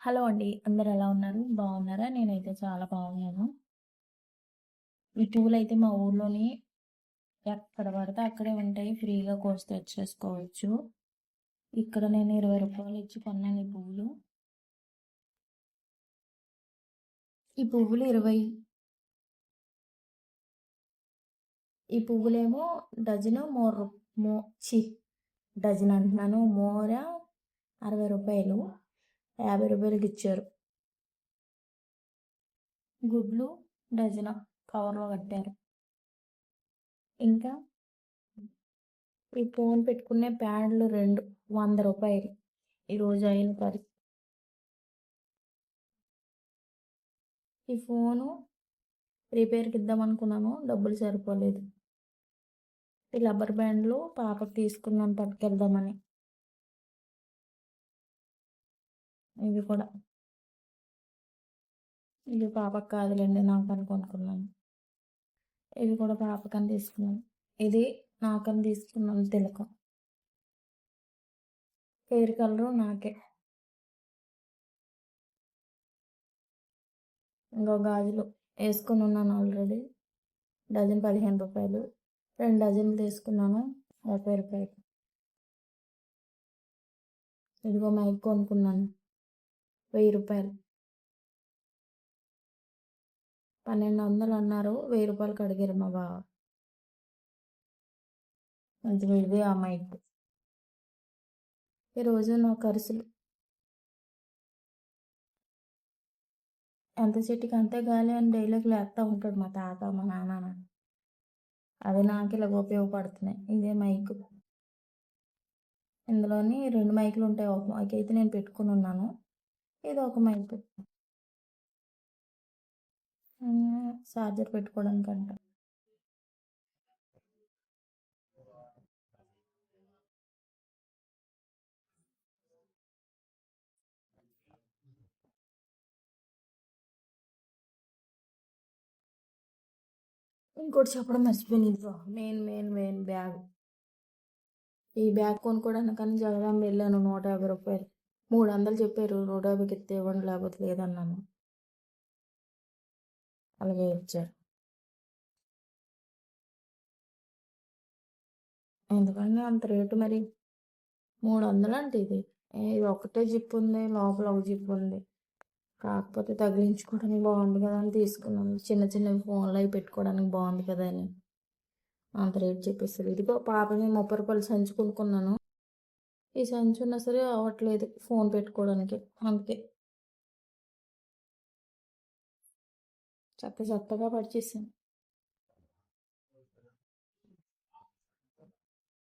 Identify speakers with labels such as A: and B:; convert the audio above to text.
A: Hello అండి. అందరు ఎలా ఉన్నారు? బాగున్నారా? నేనైతే చాలా బాగున్నాను. ఈ పువ్వులు అయితే మా ఊర్లోని ఎక్కడ పడితే అక్కడే ఉంటాయి. ఫ్రీగా కోసి తెచ్చేసుకోవచ్చు. ఇక్కడ నేను ఇరవై రూపాయలు ఇచ్చి కొన్నాను ఈ పువ్వులు. ఈ పువ్వులు ఇరవై ఈ పువ్వులేమో డజను మోర్ మో చి డజన్ అంటున్నాను. మోర అరవై రూపాయలు. యాభై రూపాయలకి ఇచ్చారు. గుడ్లు డజన్ కవర్లో కట్టారు. ఇంకా ఈ ఫోన్ పెట్టుకునే ప్యాడ్లు రెండు వంద రూపాయలు ఈరోజు అయిన పరిస్థితి ఈ ఫోను రిపేర్కి ఇద్దాం అనుకున్నాను డబ్బులు సరిపోలేదు. ఈ రబ్బర్ బ్యాండ్లు పాపకు తీసుకున్నాను పట్టుకెళ్దామని ఇవి కూడా. ఇవి పాపకు కాదులేండి నాకు అని కొనుక్కున్నాను. ఇవి కూడా పాపకని తీసుకున్నాను. ఇది నాకని తీసుకున్నాను తిలకం. హెయిర్ కలరు నాకే. ఇంకో గాజులు వేసుకుని ఉన్నాను ఆల్రెడీ. డజన్ పదిహేను రూపాయలు. రెండు డజన్లు తీసుకున్నాను. ముప్పై రూపాయలు ఇదిగో మైక్ కొనుక్కున్నాను. వెయ్యి రూపాయలు. పన్నెండు వందలు అన్నారు. వెయ్యి రూపాయలకి అడిగారు మా బావ. మంచిగా ఇదే ఆ ఈరోజు నా ఖర్చులు. ఎంత చెట్టుకి అంతే గాలి అని డైలీకి లేస్తూ ఉంటాడు మా తాత మా నాన్న అది నాకు ఇలాగ ఉపయోగపడుతున్నాయి. ఇదే మైక్. ఇందులోని రెండు మైకులు ఉంటాయి ఒక మైక్ అయితే నేను పెట్టుకుని ఉన్నాను. ఇది ఒక మైక్ చార్జర్ పెట్టుకోవడానికి అంట ఇంకోటి చెప్పడం మర్చిపోయింది మెయిన్ మెయిన్ మెయిన్ బ్యాగ్. ఈ బ్యాగ్ కొనుక్కోవడానికి కానీ జగదాంబ వెళ్ళాను నూట యాభై రూపాయలు. మూడు వందలు చెప్పారు. నూట యాభైకి ఎత్తే ఇవ్వండి లేకపోతే లేదన్నాను. అలాగే ఇచ్చారు. ఎందుకంటే అంత రేటు మరి? మూడు వందలు అంటే ఇది ఇది ఒకటే జిప్ ఉంది లోపల ఒక జిప్ ఉంది కాకపోతే తగిలించుకోవడానికి బాగుంది కదా అని తీసుకున్నాను. చిన్న చిన్న ఫోన్లు అవి పెట్టుకోవడానికి బాగుంది కదా అని. అంత రేట్ చెప్పేస్తారు ఇదిగో పాపని ముప్పై రూపాయలు సంచి కొనుక్కున్నాను. ఈ సంచి ఉన్నా సరే అవ్వట్లేదు ఫోన్ పెట్టుకోవడానికి. అందుకే. చక్క చక్కగా పడిచేసాను